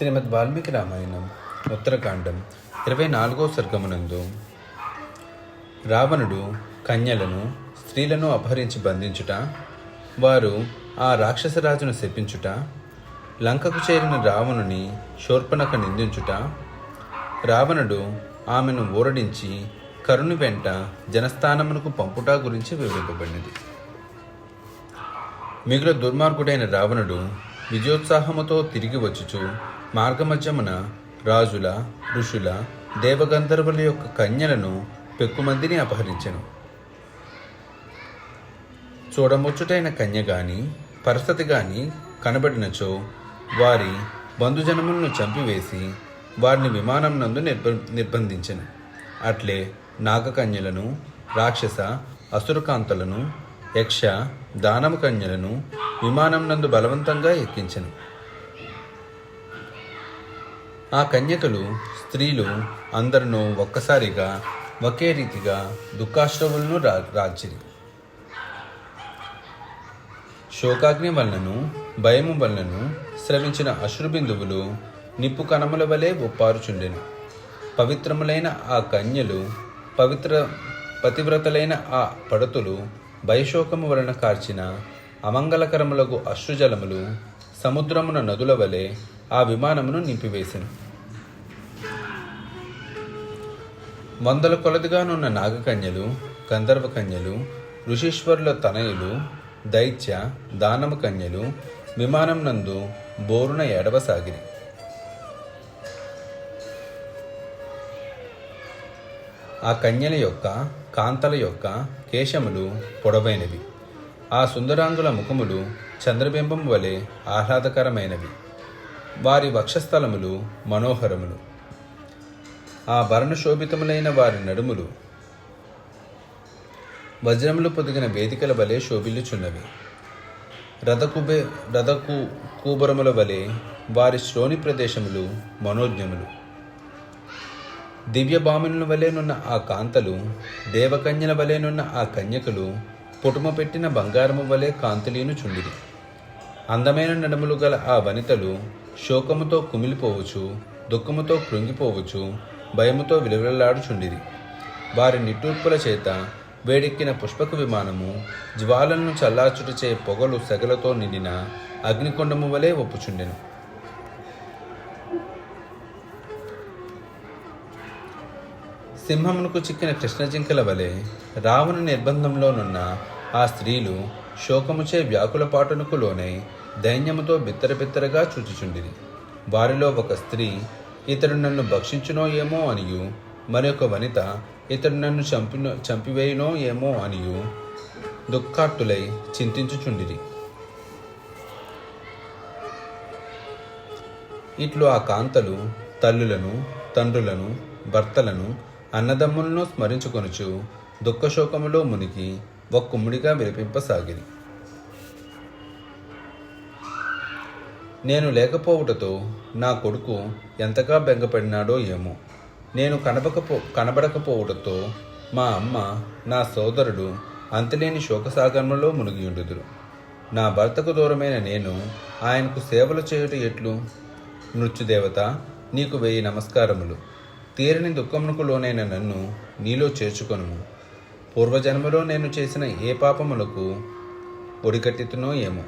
శ్రీమద్ వాల్మీకి రామాయణం ఉత్తరకాండం ఇరవై నాలుగో సర్గమునందు రావణుడు కన్యలను స్త్రీలను అపహరించి బంధించుట వారు ఆ రాక్షసరాజును శపించుట లంకకు చేరిన రావణుని శూర్పణక నిందించుట రావణుడు ఆమెను ఊరడించి కరుణి వెంట జనస్థానమునకు పంపుట గురించి వివరింపబడినది. మిగుల దుర్మార్గుడైన రావణుడు విజయోత్సాహముతో తిరిగి వచ్చుచు మార్గమధ్యమున రాజుల ఋషుల దేవగంధర్వుల యొక్క కన్యలను పెక్కుమందిని అపహరించెను. చూడముచ్చుటైన కన్య గాని పరిస్థితి గాని కనబడినచో వారి బంధుజనములను చంపివేసి వారిని విమానం నందు నిర్బ నిర్బంధించను. అట్లే నాగకన్యలను రాక్షస అసురకాంతలను యక్ష దానవ కన్యలను విమానం నందు బలవంతంగా ఎక్కించను. ఆ కన్యకలు స్త్రీలు అందరినూ ఒక్కసారిగా ఒకే రీతిగా దుఃఖాశ్రవులను రా రాచిరి. శోకాగ్ని వలనను భయము వలనను స్రవించిన అశ్రుబిందువులు నిప్పు కణముల వలె ఒప్పారుచుండెను. పవిత్రములైన ఆ కన్యలు పవిత్ర పతివ్రతలైన ఆ పడతులు భయశోకము వలన కార్చిన అమంగళకరములకు అశ్రుజలములు సముద్రమున నదుల వలె ఆ విమానమును నింపివేసెను. వందల కొలదిగానున్న నాగకన్యలు గంధర్వకన్యలు ఋషీశ్వరుల తనయులు దైత్య దానమ కన్యలు విమానం నందు బోరున ఎడవసాగిరి ఆ కన్యల యొక్క కాంతల యొక్క కేశములు పొడవైనవి. ఆ సుందరాంగుల ముఖములు చంద్రబింబం వలె ఆహ్లాదకరమైనవి. వారి వక్షస్థలములు మనోహరములు. ఆ భరణ శోభితములైన వారి నడుములు వజ్రములు పొదిగిన వేదికల వలె శోభిల్లుచున్నవి. రథకుబే రథకు కూబరముల వలె వారి శ్రోణి ప్రదేశములు మనోజ్ఞములు. దివ్యభామినుల వలెనున్న ఆ కాంతలు దేవకన్యల వలెనున్న ఆ కన్యకలు పుటుమ పెట్టిన బంగారము వలె కాంతులీను చుండిరి. అందమైన నడుములు గల ఆ వనితలు శోకముతో కుమిలిపోవచ్చు దుఃఖముతో కృంగిపోవచ్చు భయముతో విలువలాడుచుండిరి వారి నిట్టూర్పుల చేత వేడెక్కిన పుష్పక విమానము జ్వాలలను చల్లార్చుటచే పొగలు సెగలతో నిండిన అగ్నికొండము వలె ఒప్పుచుండెను. సింహమునకు చిక్కిన కృష్ణజింకల వలె రావణు నిర్బంధంలోనున్న ఆ స్త్రీలు శోకముచే వ్యాకుల పాటునకు లోనై దైన్యముతో బిత్తర బిత్తరగా చూచిచుండిరి. వారిలో ఒక స్త్రీ ఇతడు నన్ను భక్షించునో ఏమో అనియు మరొక వనిత ఇతడు నన్ను చంపిన చంపివేయునో ఏమో అనియు దుఃఖార్తులై చింతించుచుండిరి. ఇట్లు ఆ కాంతలు తల్లులను తండ్రులను భర్తలను అన్నదమ్ములను స్మరించుకొనుచు దుఃఖశోకములో మునిగి ఒక్కుమ్ముడిగా విలపింపసాగిరి. నేను లేకపోవుటతో నా కొడుకు ఎంతగా బెంగపడినాడో ఏమో. నేను కనబకపో కనబడకపోవటంతో మా అమ్మ నా సోదరుడు అంతలేని శోకసాగరంలో మునిగియుండుదురు. నా భర్తకు దూరమైన నేను ఆయనకు సేవలు చేయుట ఎట్లు? మృత్యుదేవత నీకు వెయ్యి నమస్కారములు. తీరని దుఃఖమునకు లోనైన నన్ను నీలో చేర్చుకొనుము. పూర్వజన్మలో నేను చేసిన ఏ పాపములకు ఒడికట్టెత్తునో ఏమో.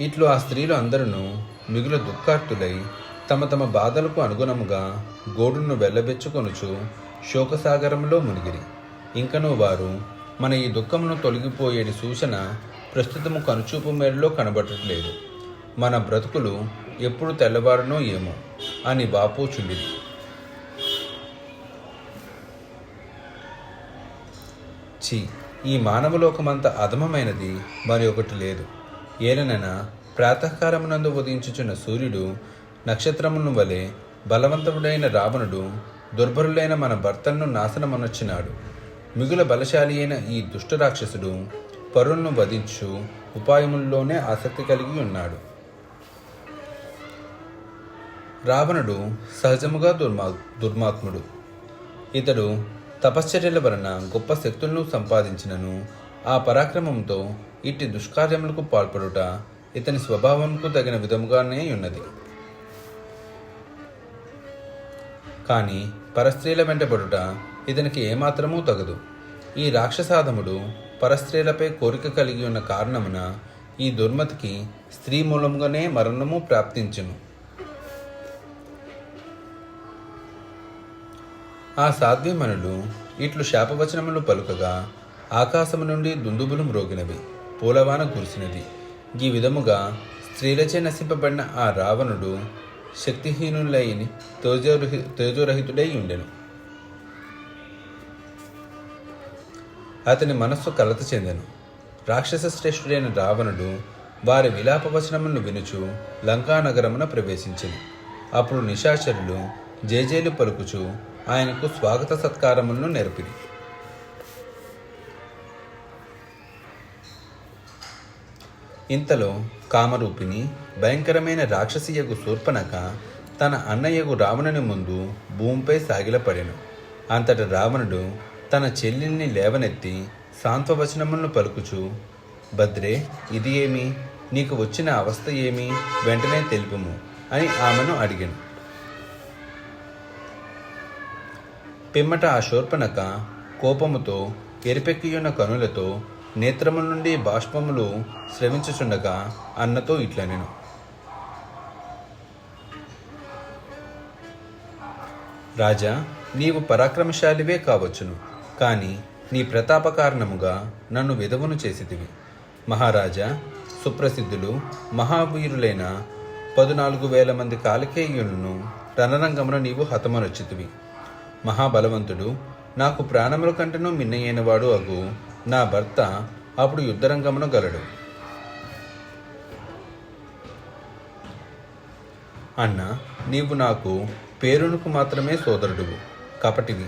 ఇట్లు ఆ స్త్రీలు అందరూ మిగులు దుఃఖార్తులై తమ తమ బాధలకు అనుగుణముగా గోడును వెళ్ళబెచ్చుకొనుచు శోకసాగరంలో మునిగిరి. ఇంకనూ వారు మన ఈ దుఃఖమును తొలగిపోయేటి సూచన ప్రస్తుతము కనుచూపు మేరలో కనబడట్లేదు. మన బ్రతుకులు ఎప్పుడు తెల్లవారునో ఏమో అని బాపోచుండిరి చి ఈ మానవలోకమంత అధమమైనది మరి ఒకటి లేదు. ఏలనన ప్రాతకాలమునందు ఉదయించుచున్న సూర్యుడు నక్షత్రమును వలె బలవంతుడైన రావణుడు దుర్భరులైన మన భర్తలను నాశనమనొచ్చినాడు. మిగుల బలశాలి అయిన ఈ దుష్టరాక్షసుడు పరులను వధించు ఉపాయముల్లోనే ఆసక్తి కలిగి ఉన్నాడు. రావణుడు సహజముగా దుర్మా దుర్మాత్ముడు. ఇతడు తపశ్చర్యల వలన గొప్ప శక్తులను సంపాదించినను ఆ పరాక్రమంతో ఇట్టి దుష్కార్యములకు పాల్పడుట ఇతని స్వభావంకు తగిన విధముగానే ఉన్నది. కానీ పరస్త్రీల వెంటబడుట ఇతనికి ఏమాత్రమూ తగదు. ఈ రాక్షసాధముడు పరస్త్రీలపై కోరిక కలిగి ఉన్న కారణమున ఈ దుర్మతికి స్త్రీ మూలంగానే మరణము ప్రాప్తించును. ఆ సాధ్వీమణులు ఇట్లు శాపవచనములు పలుకగా ఆకాశము నుండి దుందుబులు మ్రోగినవి పూలవాన కురిసినది. ఈ విధముగా స్త్రీలచే నశింపబడిన ఆ రావణుడు శక్తిహీనులైన తేజోరహి తేజోరహితుడై ఉండెను. అతని మనస్సు కలత చెందెను. రాక్షస శ్రేష్ఠుడైన రావణుడు వారి విలాపవచనములను వినుచు లంకానగరమున ప్రవేశించెను. అప్పుడు నిశాచరులు జేజేలు పలుకుచు ఆయనకు స్వాగత సత్కారములను నేర్పిరి. ఇంతలో కామరూపిణి భయంకరమైన రాక్షసియగు శూర్పణక తన అన్నయ్యగు రావణుని ముందు భూమిపై సాగిలపడెను. అంతట రావణుడు తన చెల్లెల్ని లేవనెత్తి సాంత్వవచనములను పలుకుచు భద్రే ఇది ఏమి నీకు వచ్చిన అవస్థ ఏమి? వెంటనే తెలుపుము అని ఆమెను అడిగాను. పిమ్మట ఆ శూర్పణక కోపముతో ఎరిపెక్కియున్న కనులతో నేత్రముల నుండి బాష్పములు శ్రమించుచుండగా అన్నతో ఇట్లా నేను. రాజా నీవు పరాక్రమశాలివే కావచ్చును కానీ నీ ప్రతాప కారణముగా నన్ను విధవును చేసేదివి మహారాజా సుప్రసిద్ధులు మహావీరులైన పదునాలుగు వేల మంది కాలకేయులను రణరంగమున నీవు హతమనొచ్చితివి. మహాబలవంతుడు నాకు ప్రాణముల కంటను మిన్నయైనవాడు అగు నా భర్త అప్పుడు యుద్ధరంగమును గలడు. అన్న నీవు నాకు పేరునుకు మాత్రమే సోదరుడువు. కపటివి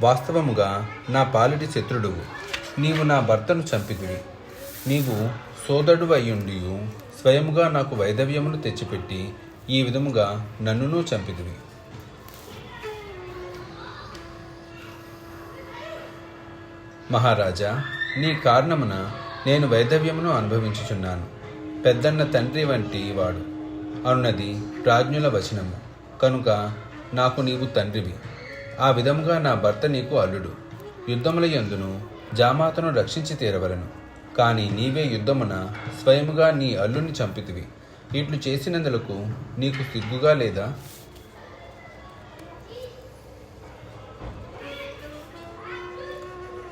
వాస్తవముగా నా పాలిటి శత్రుడువు. నీవు నా భర్తను చంపితివి. నీవు సోదరుడు అయ్యుండి స్వయముగా నాకు వైదవ్యమును తెచ్చిపెట్టి ఈ విధముగా నన్నును చంపితివి. మహారాజా నీ కారణమున నేను వైదవ్యమును అనుభవించుచున్నాను. పెద్దన్న తండ్రి వంటి వాడు. అన్నది ప్రాజ్ఞుల వచనము. కనుక నాకు నీవు తండ్రివి. ఆ విధముగా నా భర్త నీకు అల్లుడు. యుద్ధముల యందును జామాతను రక్షించి తీరవలను. కానీ నీవే యుద్ధమున స్వయముగా నీ అల్లుని చంపితివి. ఇట్లు చేసినందులకు నీకు సిగ్గుగా లేదా?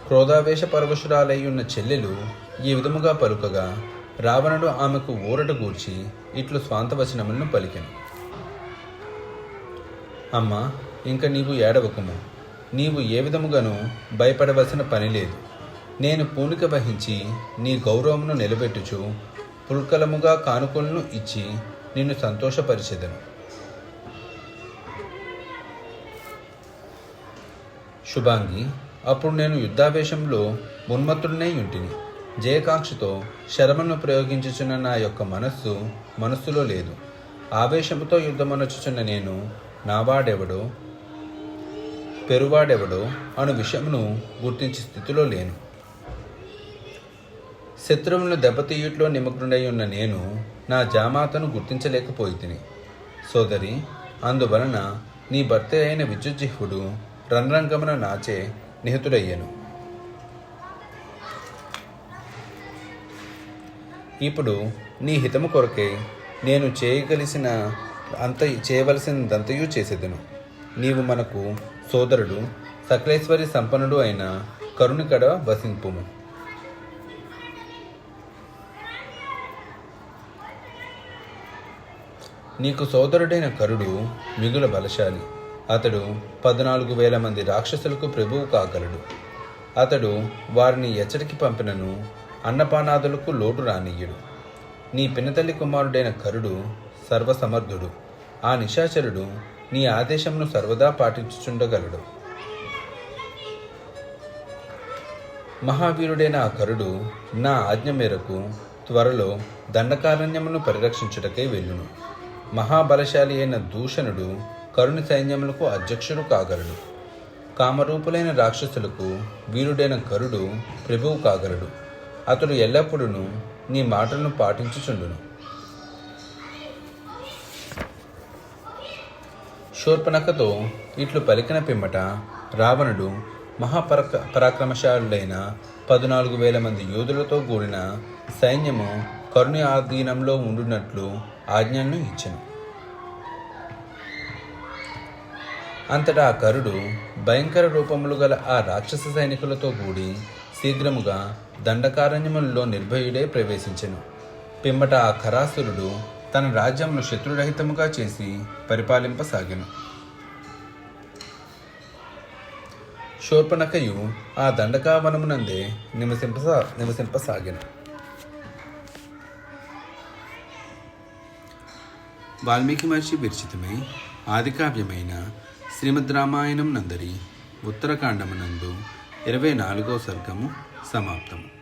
క్రోధావేశ పరవశురాలై ఉన్న చెల్లెలు ఈ విధముగా పలుకగా రావణుడు ఆమెకు ఊరట గూర్చి ఇట్లు స్వాంతవచనములను పలికెను. అమ్మ ఇంక నీవు ఏడవకుము. నీవు ఏ విధముగానూ భయపడవలసిన పని లేదు. నేను పూనిక వహించి నీ గౌరవమును నిలబెట్టుచు పుల్కలముగా కానుకలను ఇచ్చి నిన్ను సంతోషపరిచెదను. శుభాంగి. అప్పుడు నేను యుద్ధావేశంలో ఉన్మత్తుడినై ఉంటిని. జయకాంక్షతో శరమను ప్రయోగించుచున్న నా యొక్క మనస్సు మనస్సులో లేదు. ఆవేశముతో యుద్ధమనొచ్చుచున్న నేను నావాడెవడో పెరువాడెవడో అను విషయమును గుర్తించే స్థితిలో లేను. శత్రువులను దెబ్బతీయుట్లో నిమగ్నుడై ఉన్న నేను నా జామాతను గుర్తించలేకపోయి తిని సోదరి అందువలన నీ భర్త అయిన విద్యుజ్జిహ్వుడు రణరంగమున నాచే నిహతుడయ్యను ఇప్పుడు నీ హితము కొరకే నేను చేయగలిసిన అంత చేయవలసినదంతయు చేసేదను. నీవు మనకు సోదరుడు సకలేశ్వరి సంపన్నుడు అయిన కరుణికడ వసింపుము. నీకు సోదరుడైన కరుడు మిగుల బలశాలి. అతడు పద్నాలుగు వేల మంది రాక్షసులకు ప్రభువు కాగలడు. అతడు వారిని ఎచ్చటికి పంపినను అన్నపానాదులకు లోటు రానియ్యడు. నీ పినతల్లి కుమారుడైన కరుడు సర్వసమర్థుడు. ఆ నిశాచరుడు నీ ఆదేశమును సర్వదా పాటించుచుండగలడు. మహావీరుడైన ఆ కరుడు నా ఆజ్ఞ మేరకు త్వరలో దండకారణ్యమును పరిరక్షించుటకై వెళ్ళును. మహాబలశాలి అయిన దూషణుడు కరుణ సైన్యములకు అధ్యక్షుడు కాగలడు. కామరూపులైన రాక్షసులకు వీరుడైన కరుడు ప్రభువు కాగలడు. అతడు ఎల్లప్పుడూ నీ మాటలను పాటించుచుండును. శూర్పణకతో ఇట్లు పలికిన పిమ్మట రావణుడు మహాపరక పరాక్రమశాలుడైన పద్నాలుగు వేల మంది యోధులతో కూడిన సైన్యము కరుణ ఆధీనంలో ఉండునట్లు ఆజ్ఞను ఇచ్చాను. అంతటా ఆ కరుడు భయంకర రూపములు గల ఆ రాక్షస సైనికులతో కూడి శీఘ్రముగా దండకారణ్యములలో నిర్భయుడే ప్రవేశించెను. పిమ్మట ఆ ఖరాసురుడు తన రాజ్యమును శత్రురహితముగా చేసి పరిపాలింపసాగెను. శూర్పణఖయు ఆ దండకావనమునందే నివసింపసా నివసింపసాగెను. వాల్మీకి మహర్షి విరచితమై ఆదికావ్యమైన శ్రీమద్ రామాయణం నందరి ఉత్తరకాండమునందు ఇరవై నాలుగో సర్గము సమాప్తము.